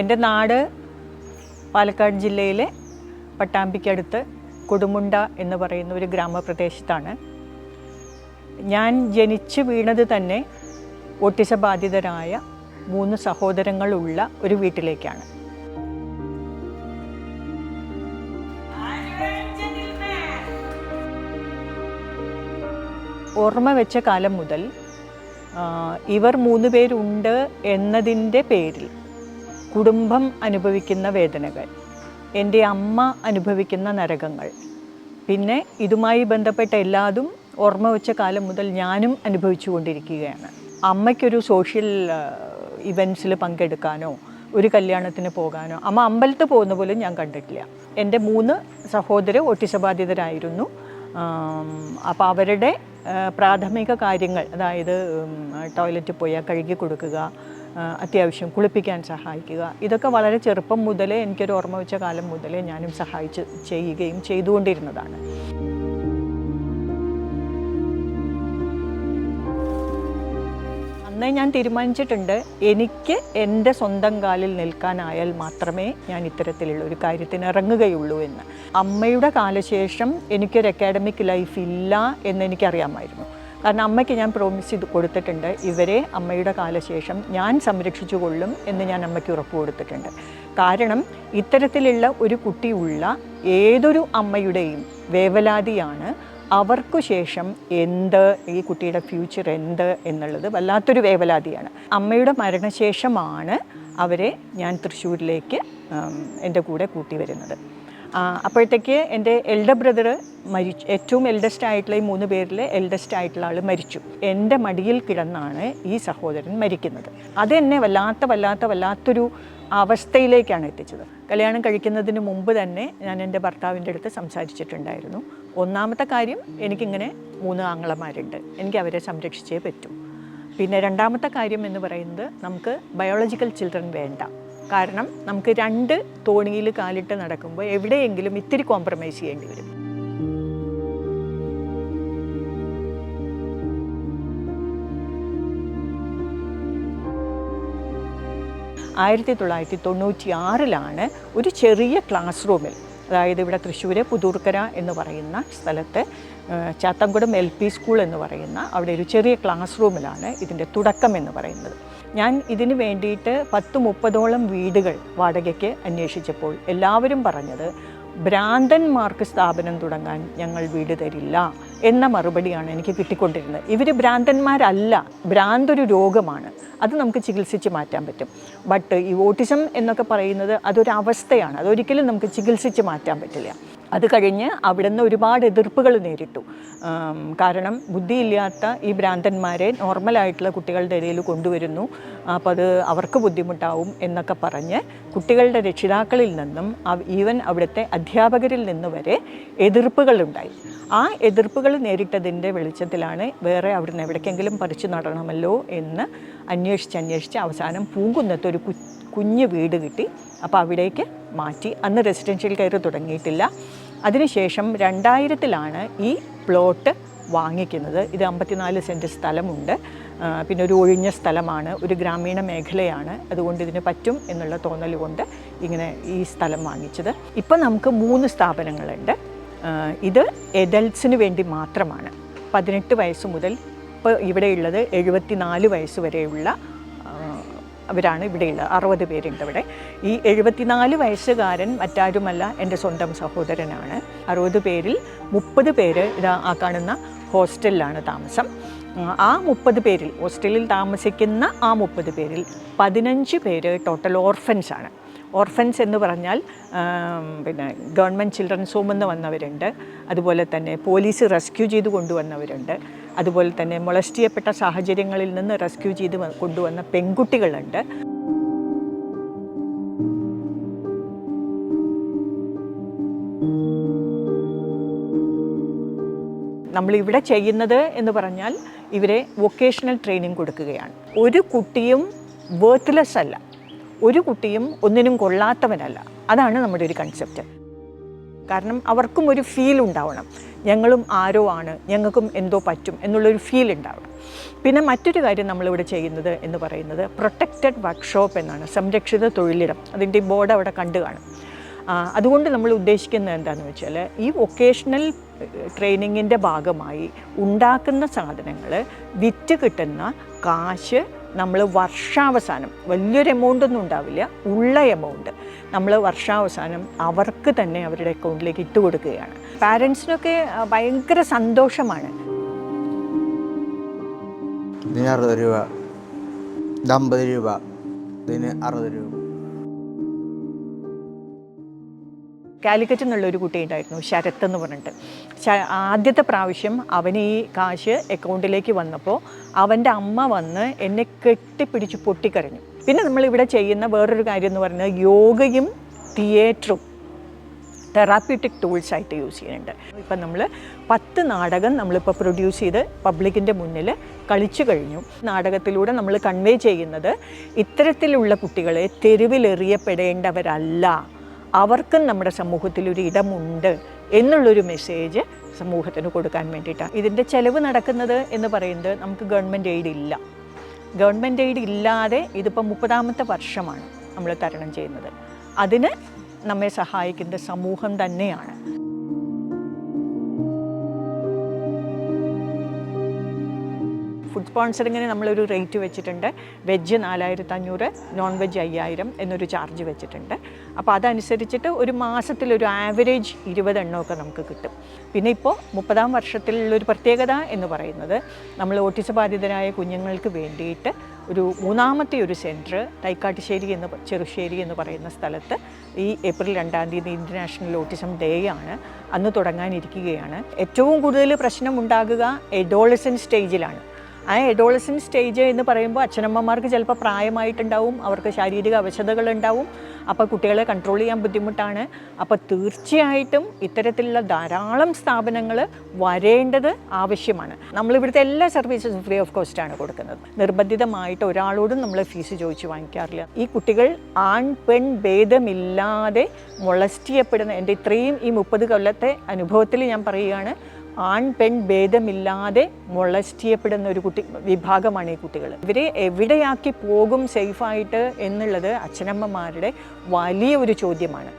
എന്റെ നാട് പാലക്കാട് ജില്ലയിലെ പട്ടാമ്പിക്കടുത്ത് കൊടുമുണ്ട എന്ന് പറയുന്ന ഒരു ഗ്രാമപ്രദേശത്താണ്. ഞാൻ ജനിച്ച് വീണത് തന്നെ ഓട്ടിസ ബാധിതരായ മൂന്ന് സഹോദരങ്ങളുള്ള ഒരു വീട്ടിലേക്കാണ്. ഓർമ്മ വെച്ച കാലം മുതൽ ഇവർ മൂന്ന് പേരുണ്ട് എന്നതിന്റെ പേരിൽ കുടുംബം അനുഭവിക്കുന്ന വേദനകൾ എന്റെ അമ്മ അനുഭവിക്കുന്ന നരകങ്ങൾ പിന്നെ ഇതുമായി ബന്ധപ്പെട്ട എല്ലാതും ഓർമ്മ വെച്ച കാലം മുതൽ ഞാനും അനുഭവിച്ചു കൊണ്ടിരിക്കുകയാണ് അമ്മയ്ക്കൊരു സോഷ്യൽ ഇവന്റ്സിൽ പങ്കെടുക്കാനോ ഒരു കല്യാണത്തിന് പോകാനോ അമ്മ അമ്പലത്തിൽ പോകുന്ന പോലും ഞാൻ കണ്ടിട്ടില്ല. എന്റെ മൂന്ന് സഹോദരർ ഒട്ടിസബാധിതരായിരുന്നു അപ്പോൾ അവരുടെ പ്രാഥമിക കാര്യങ്ങൾ അതായത് ടോയ്ലറ്റിൽ പോയാൽ കഴുകി കൊടുക്കുക അത്യാവശ്യം കുളിപ്പിക്കാൻ സഹായിക്കുക. ഇതൊക്കെ വളരെ ചെറുപ്പം മുതലേ എനിക്കൊരു ഓർമ്മ വെച്ച കാലം മുതലേ ഞാനും സഹായിച്ച് ചെയ്യുകയും ചെയ്തുകൊണ്ടിരുന്നതാണ്. അന്നേ ഞാൻ തീരുമാനിച്ചിട്ടുണ്ട് എനിക്ക് എന്റെ സ്വന്തം കാലിൽ നിൽക്കാനായാൽ മാത്രമേ ഞാൻ ഇത്തരത്തിലുള്ള ഒരു കാര്യത്തിന് ഇറങ്ങുകയുള്ളൂ എന്ന്. അമ്മയുടെ കാലശേഷം എനിക്കൊരു അക്കാഡമിക് ലൈഫ് ഇല്ല എന്ന് എനിക്കറിയാമായിരുന്നു. കാരണം അമ്മയ്ക്ക് ഞാൻ പ്രോമിസ് ചെയ്ത് കൊടുത്തിട്ടുണ്ട്. ഇവരെ അമ്മയുടെ കാലശേഷം ഞാൻ സംരക്ഷിച്ചു കൊള്ളും എന്ന് ഞാൻ അമ്മയ്ക്ക് ഉറപ്പ് കൊടുത്തിട്ടുണ്ട്. കാരണം ഇത്തരത്തിലുള്ള ഒരു കുട്ടിയുള്ള ഏതൊരു അമ്മയുടെയും വേവലാതിയാണ് അവർക്കു ശേഷം എന്ത് ഈ കുട്ടിയുടെ ഫ്യൂച്ചർ എന്ത് എന്നുള്ളത് വല്ലാത്തൊരു വേവലാതിയാണ്. അമ്മയുടെ മരണശേഷമാണ് അവരെ ഞാൻ തൃശ്ശൂരിലേക്ക് എന്റെ കൂടെ കൂട്ടി വരുന്നത്. അപ്പോഴത്തേക്ക് എന്റെ എൽഡർ ബ്രദർ മരിച്ചു ഏറ്റവും എൽഡസ്റ്റ് ആയിട്ടുള്ള ഈ മൂന്ന് പേരിൽ എൽഡസ്റ്റ് ആയിട്ടുള്ള ആൾ മരിച്ചു. എന്റെ മടിയിൽ കിടന്നാണ് ഈ സഹോദരൻ മരിക്കുന്നത്. അതെന്നെ വല്ലാത്ത വല്ലാത്ത വല്ലാത്തൊരു അവസ്ഥയിലേക്കാണ് എത്തിച്ചത്. കല്യാണം കഴിക്കുന്നതിന് മുമ്പ് തന്നെ ഞാൻ എന്റെ ഭർത്താവിന്റെ അടുത്ത് സംസാരിച്ചിട്ടുണ്ടായിരുന്നു. ഒന്നാമത്തെ കാര്യം എനിക്കിങ്ങനെ മൂന്ന് ആങ്ങളമാരുണ്ട്. എനിക്ക് അവരെ സംരക്ഷിച്ചേ പറ്റൂ. പിന്നെ രണ്ടാമത്തെ കാര്യം എന്ന് പറയുന്നത് നമുക്ക് ബയോളജിക്കൽ ചിൽഡ്രൻ വേണ്ട. കാരണം നമുക്ക് രണ്ട് തോണിയിൽ കാലിട്ട് നടക്കുമ്പോൾ എവിടെയെങ്കിലും ഇത്തിരി കോംപ്രമൈസ് ചെയ്യേണ്ടി വരും. ആയിരത്തി തൊള്ളായിരത്തി തൊണ്ണൂറ്റി ആറിലാണ് ഒരു ചെറിയ ക്ലാസ് റൂമിൽ അതായത് ഇവിടെ തൃശ്ശൂർ പുതൂർക്കര എന്ന് പറയുന്ന സ്ഥലത്ത് ചാത്തങ്കുടം എൽ പി സ്കൂൾ എന്ന് പറയുന്ന അവിടെ ഒരു ചെറിയ ക്ലാസ് റൂമിലാണ് ഇതിന്റെ തുടക്കം എന്ന് പറയുന്നത്. ഞാൻ ഇതിന് വേണ്ടിയിട്ട് പത്ത് മുപ്പതോളം വീടുകൾ വാടകയ്ക്ക് അന്വേഷിച്ചപ്പോൾ എല്ലാവരും പറഞ്ഞത് ഭ്രാന്തന്മാർക്ക് സ്ഥാപനം തുടങ്ങാൻ ഞങ്ങൾ വീട് തരില്ല എന്ന മറുപടിയാണ് എനിക്ക് കിട്ടിക്കൊണ്ടിരുന്നത്. ഇവർ ഭ്രാന്തന്മാരല്ല ഭ്രാന്തൊരു രോഗമാണ്. അത് നമുക്ക് ചികിത്സിച്ച് മാറ്റാൻ പറ്റും. ബട്ട് ഈ ഓട്ടിസം എന്നൊക്കെ പറയുന്നത് അതൊരു അവസ്ഥയാണ് അതൊരിക്കലും നമുക്ക് ചികിത്സിച്ച് മാറ്റാൻ പറ്റില്ല. അത് കഴിഞ്ഞ് അവിടുന്ന് ഒരുപാട് എതിർപ്പുകൾ നേരിട്ടു. കാരണം ബുദ്ധിയില്ലാത്ത ഈ ഭ്രാന്തന്മാരെ നോർമലായിട്ടുള്ള കുട്ടികളുടെ ഇടയിൽ കൊണ്ടുവരുന്നു. അപ്പോൾ അത് അവർക്ക് ബുദ്ധിമുട്ടാവും എന്നൊക്കെ പറഞ്ഞ് കുട്ടികളുടെ രക്ഷിതാക്കളിൽ നിന്നും ഈവൻ അവിടുത്തെ അധ്യാപകരിൽ നിന്ന് വരെ എതിർപ്പുകളുണ്ടായി ആ എതിർപ്പുകൾ നേരിട്ടതിന്റെ വെളിച്ചത്തിലാണ് വേറെ അവിടുന്ന് എവിടേക്കെങ്കിലും പറിച്ചു നടണമല്ലോ എന്ന് അന്വേഷിച്ച് അന്വേഷിച്ച് അവസാനം പൂങ്കുന്നത്ത് ഒരു കുഞ്ഞ് വീട് കിട്ടി. അപ്പോൾ അവിടേക്ക് മാറ്റി. അന്ന് റെസിഡൻഷ്യൽ കെയർ തുടങ്ങിയിട്ടില്ല. അതിനുശേഷം രണ്ടായിരത്തിലാണ് ഈ പ്ലോട്ട് വാങ്ങിക്കുന്നത്. ഇത് അമ്പത്തിനാല് സെന്റ് സ്ഥലമുണ്ട്. പിന്നെ ഒരു ഒഴിഞ്ഞ സ്ഥലമാണ്. ഒരു ഗ്രാമീണ മേഖലയാണ്. അതുകൊണ്ട് ഇതിന് പറ്റും എന്നുള്ള തോന്നൽ കൊണ്ട് ഇങ്ങനെ ഈ സ്ഥലം വാങ്ങിച്ചത്. ഇപ്പം നമുക്ക് മൂന്ന് സ്ഥാപനങ്ങളുണ്ട്. ഇത് എഡൽട്സിന് വേണ്ടി മാത്രമാണ്. പതിനെട്ട് വയസ്സ് മുതൽ ഇപ്പോൾ ഇവിടെയുള്ളത് എഴുപത്തിനാല് വയസ്സ് വരെയുള്ള അവരാണ് ഇവിടെയുള്ളത്. അറുപത് പേരുണ്ട് ഇവിടെ. ഈ എഴുപത്തിനാല് വയസ്സുകാരൻ മറ്റാരുമല്ല എന്റെ സ്വന്തം സഹോദരനാണ്. അറുപത് പേരിൽ മുപ്പത് പേര് ഇതാ ആ കാണുന്ന ഹോസ്റ്റലിലാണ് താമസം. ആ മുപ്പത് പേരിൽ ഹോസ്റ്റലിൽ താമസിക്കുന്ന ആ മുപ്പത് പേരിൽ പതിനഞ്ച് പേര് ടോട്ടൽ ഓർഫൻസ് ആണ്. ഓർഫൻസ് എന്ന് പറഞ്ഞാൽ പിന്നെ ഗവൺമെന്റ് ചിൽഡ്രൻസ് ഹോമിൽ നിന്ന് വന്നവരുണ്ട്. അതുപോലെ തന്നെ പോലീസ് റെസ്ക്യൂ ചെയ്ത് കൊണ്ടുവന്നവരുണ്ട്. അതുപോലെ തന്നെ മൊളസ്റ്റ് സാഹചര്യങ്ങളിൽ നിന്ന് റെസ്ക്യൂ ചെയ്ത് കൊണ്ടുവന്ന പെൺകുട്ടികളുണ്ട്. നമ്മളിവിടെ ചെയ്യുന്നത് എന്ന് പറഞ്ഞാൽ ഇവരെ വൊക്കേഷണൽ ട്രെയിനിങ് കൊടുക്കുകയാണ്. ഒരു കുട്ടിയും വേർത്ത്ലെസ് അല്ല. ഒരു കുട്ടിയും ഒന്നിനും കൊള്ളാത്തവനല്ല. അതാണ് നമ്മുടെ ഒരു കൺസെപ്റ്റ് കാരണം അവർക്കും ഒരു ഫീൽ ഉണ്ടാവണം. ഞങ്ങളും ആരോ ആണ് ഞങ്ങൾക്കും എന്തോ പറ്റും എന്നുള്ളൊരു ഫീൽ ഉണ്ടാവണം പിന്നെ മറ്റൊരു കാര്യം നമ്മളിവിടെ ചെയ്യുന്നത് എന്ന് പറയുന്നത് പ്രൊട്ടക്റ്റഡ് വർക്ക്ഷോപ്പ് എന്നാണ് സംരക്ഷിത തൊഴിലിടം. അതിന്റെ ബോർഡ് അവിടെ കണ്ടു കാണും. അതുകൊണ്ട് നമ്മൾ ഉദ്ദേശിക്കുന്നത് എന്താണെന്ന് വെച്ചാൽ ഈ വൊക്കേഷണൽ ട്രെയിനിങ്ങിന്റെ ഭാഗമായി ഉണ്ടാക്കുന്ന സാധനങ്ങൾ വിറ്റ് കിട്ടുന്ന കാശ് നമ്മൾ വർഷാവസാനം വലിയൊരു എമൗണ്ട് ഒന്നും ഉണ്ടാവില്ല ഉള്ള എമൗണ്ട് നമ്മൾ വർഷാവസാനം അവർക്ക് തന്നെ അവരുടെ അക്കൗണ്ടിലേക്ക് ഇട്ട് കൊടുക്കുകയാണ്. പാരൻസിനൊക്കെ ഭയങ്കര സന്തോഷമാണ്. ഇതിന് അറുപത് രൂപ. ഇത് അമ്പത് രൂപ. ഇതിന് അറുപത് രൂപ. കാലിക്കറ്റ് എന്നുള്ള ഒരു കുട്ടി ഉണ്ടായിരുന്നു ശരത്ത് എന്ന് പറഞ്ഞിട്ട്. ആദ്യത്തെ പ്രാവശ്യം അവന് ഈ കാശ് അക്കൗണ്ടിലേക്ക് വന്നപ്പോൾ അവന്റെ അമ്മ വന്ന് എന്നെ കെട്ടിപ്പിടിച്ച് പൊട്ടിക്കരഞ്ഞു. പിന്നെ നമ്മളിവിടെ ചെയ്യുന്ന വേറൊരു കാര്യം എന്ന് പറയുന്നത് യോഗയും തിയേറ്ററും തെറാപ്യൂട്ടിക് ടൂൾസ് ആയിട്ട് യൂസ് ചെയ്യുന്നുണ്ട്. ഇപ്പം നമ്മൾ പത്ത് നാടകം നമ്മളിപ്പോൾ പ്രൊഡ്യൂസ് ചെയ്ത് പബ്ലിക്കിന്റെ മുന്നിൽ കളിച്ചു കഴിഞ്ഞു. നാടകത്തിലൂടെ നമ്മൾ കൺവേ ചെയ്യുന്നത് ഇത്തരത്തിലുള്ള കുട്ടികളെ തെരുവിലെറിയപ്പെടേണ്ടവരല്ല. അവർക്കും നമ്മുടെ സമൂഹത്തിൽ ഒരു ഇടമുണ്ട് എന്നുള്ളൊരു മെസ്സേജ് സമൂഹത്തിന് കൊടുക്കാൻ വേണ്ടിയിട്ടാണ്. ഇതിന്റെ ചെലവ് നടക്കുന്നത് എന്ന് പറയുന്നത് നമുക്ക് ഗവൺമെന്റ് എയ്ഡ് ഇല്ല. ഗവൺമെന്റ് എയ്ഡ് ഇല്ലാതെ ഇതിപ്പോൾ മുപ്പതാമത്തെ വർഷമാണ് നമ്മൾ തരണം ചെയ്യുന്നത്. അതിന് നമ്മെ സഹായിക്കുന്ന സമൂഹം തന്നെയാണ്. സ്പോൺസറിങ്ങിന് നമ്മളൊരു റേറ്റ് വെച്ചിട്ടുണ്ട്. വെജ് നാലായിരത്തി അഞ്ഞൂറ് നോൺ വെജ് അയ്യായിരം എന്നൊരു ചാർജ് വെച്ചിട്ടുണ്ട്. അപ്പോൾ അതനുസരിച്ചിട്ട് ഒരു മാസത്തിലൊരു ആവറേജ് ഇരുപത് എണ്ണമൊക്കെ നമുക്ക് കിട്ടും. പിന്നെ ഇപ്പോൾ മുപ്പതാം വർഷത്തിലുള്ളൊരു പ്രത്യേകത എന്ന് പറയുന്നത് നമ്മൾ ഓട്ടിസ ബാധിതരായ കുഞ്ഞുങ്ങൾക്ക് വേണ്ടിയിട്ട് ഒരു മൂന്നാമത്തെ ഒരു സെന്റർ തൈക്കാട്ടുശ്ശേരി എന്ന് ചെറുശ്ശേരി എന്ന് പറയുന്ന സ്ഥലത്ത് ഈ ഏപ്രിൽ രണ്ടാം തീയതി ഇന്റർനാഷണൽ ഓട്ടിസം ഡേ ആണ്. അന്ന് തുടങ്ങാനിരിക്കുകയാണ്. ഏറ്റവും കൂടുതൽ പ്രശ്നം ഉണ്ടാകുക എഡോളസൻ സ്റ്റേജിലാണ് ആ എഡോളസൻ സ്റ്റേജ് എന്ന് പറയുമ്പോൾ അച്ഛനമ്മമാർക്ക് ചിലപ്പോൾ പ്രായമായിട്ടുണ്ടാവും അവർക്ക് ശാരീരിക അവശതകൾ ഉണ്ടാവും അപ്പോൾ കുട്ടികളെ കൺട്രോൾ ചെയ്യാൻ ബുദ്ധിമുട്ടാണ്. അപ്പോൾ തീർച്ചയായിട്ടും ഇത്തരത്തിലുള്ള ധാരാളം സ്ഥാപനങ്ങൾ വരേണ്ടത് ആവശ്യമാണ്. നമ്മളിവിടുത്തെ എല്ലാ സർവീസസും ഫ്രീ ഓഫ് കോസ്റ്റാണ് കൊടുക്കുന്നത്. നിർബന്ധിതമായിട്ട് ഒരാളോടും നമ്മൾ ഫീസ് ചോദിച്ച് വാങ്ങിക്കാറില്ല. ഈ കുട്ടികൾ ആൺ പെൺ ഭേദമില്ലാതെ മുളസ്റ്റ് ചെയ്യപ്പെടുന്ന എന്റെ ഇത്രയും ഈ മുപ്പത് കൊല്ലത്തെ അനുഭവത്തിൽ ഞാൻ പറയുകയാണ്. ആൺ പെൺ ഭേദമില്ലാതെ മൊളസ്റ്റ് ചെയ്യപ്പെടുന്ന ഒരു കുട്ടി വിഭാഗമാണ് ഈ കുട്ടികൾ ഇവരെ എവിടെയാക്കി പോകും സേഫായിട്ട് എന്നുള്ളത് അച്ഛനമ്മമാരുടെ വലിയ ഒരു ചോദ്യമാണ്.